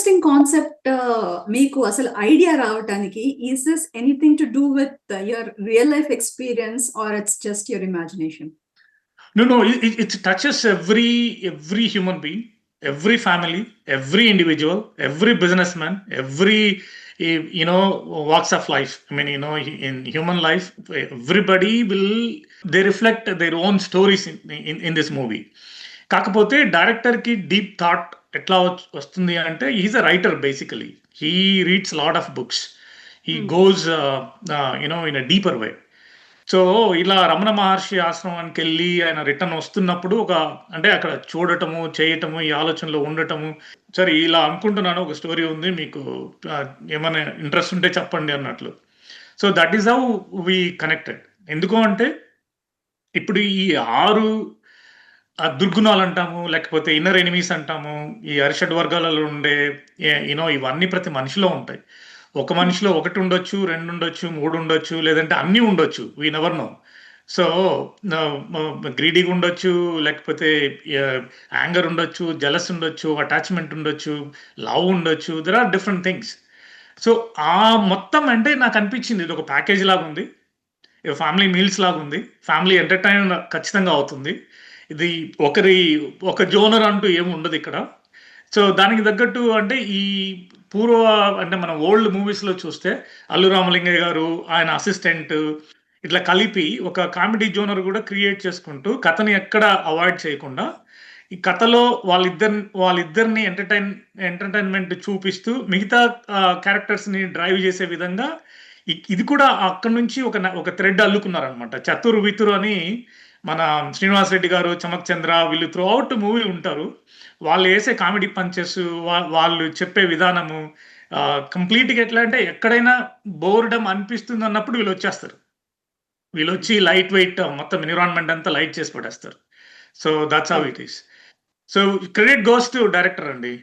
Interesting concept మీకు అసలు idea రావటానికి is this anything to do with your real life experience or it's just your imagination No, no, it, it, it touches every every human being, every family, every individual, every businessman, every eh, you know walks of life. I mean, you know, in human life, everybody will they reflect their own stories in in, in this movie. కాకపోతే డైరెక్టర్కి deep thought ఎట్లా వస్తుంది అంటే is a writer basically he reads lot of books he. Goes you know in a deeper way so ఇలా రమణ మహర్షి ఆశ్రమానికి వెళ్ళి ఆయన return వస్తున్నప్పుడు ఒక అంటే అక్కడ చూడటము చేయటము ఈ ఆలోచనలో ఉండటము. సరే ఇలా అనుకుంటున్నాను ఒక స్టోరీ ఉంది మీకు ఏమైనా ఇంట్రెస్ట్ ఉంటే చెప్పండి అన్నట్లు. So that is how we connected ఎందుకు అంటే ఇప్పుడు ఈ ఆరు ఆ దుర్గుణాలు అంటాము లేకపోతే ఇన్నర్ ఎనిమీస్ అంటాము ఈ అరిషడ్ వర్గాలలో ఉండే యూనో ఇవన్నీ ప్రతి మనిషిలో ఉంటాయి. ఒక మనిషిలో ఒకటి ఉండొచ్చు రెండు ఉండొచ్చు మూడు ఉండొచ్చు లేదంటే అన్నీ ఉండొచ్చు. వీ నెవర్ నో సో గ్రీడీగా ఉండొచ్చు లేకపోతే uh, యాంగర్ ఉండొచ్చు జలస్ ఉండొచ్చు అటాచ్మెంట్ ఉండొచ్చు లవ్ ఉండొచ్చు. There are different things so ఆ మొత్తం అంటే నాకు అనిపించింది. ఇది ఒక ప్యాకేజ్ లాగా ఉంది ఫ్యామిలీ మీల్స్ లాగా ఉంది ఫ్యామిలీ ఎంటర్టైన్ ఖచ్చితంగా అవుతుంది. ఇది ఒకరి ఒక జోనర్ అంటూ ఏమి ఉండదు ఇక్కడ. సో దానికి తగ్గట్టు అంటే ఈ పూర్వ అంటే మన ఓల్డ్ మూవీస్లో చూస్తే అల్లు రామలింగయ్య గారు ఆయన అసిస్టెంట్ ఇట్లా కలిపి ఒక కామెడీ జోనర్ కూడా క్రియేట్ చేసుకుంటూ కథని ఎక్కడ అవాయిడ్ చేయకుండా ఈ కథలో వాళ్ళిద్దరి వాళ్ళిద్దరిని ఎంటర్టైన్ ఎంటర్టైన్మెంట్ చూపిస్తూ మిగతా క్యారెక్టర్స్ని డ్రైవ్ చేసే విధంగా ఇది కూడా అక్కడ నుంచి ఒక ఒక థ్రెడ్ అల్లుకున్నారనమాట చతుర్ వితురు అని మన శ్రీనివాస్ రెడ్డి గారు చమక్ చంద్ర వీళ్ళు త్రూ అవుట్ మూవీ ఉంటారు. వాళ్ళు వేసే కామెడీ పంచెస్ వాళ్ళు చెప్పే విధానము కంప్లీట్గా ఎట్లా అంటే ఎక్కడైనా బోర్డమ్ అనిపిస్తుంది అన్నప్పుడు వీళ్ళు వచ్చేస్తారు. వీళ్ళు వచ్చి లైట్ వెయిట్ మొత్తం ఎన్విరాన్మెంట్ అంతా లైట్ చేసి పడేస్తారు. So that's how it is so credit goes to director అండి.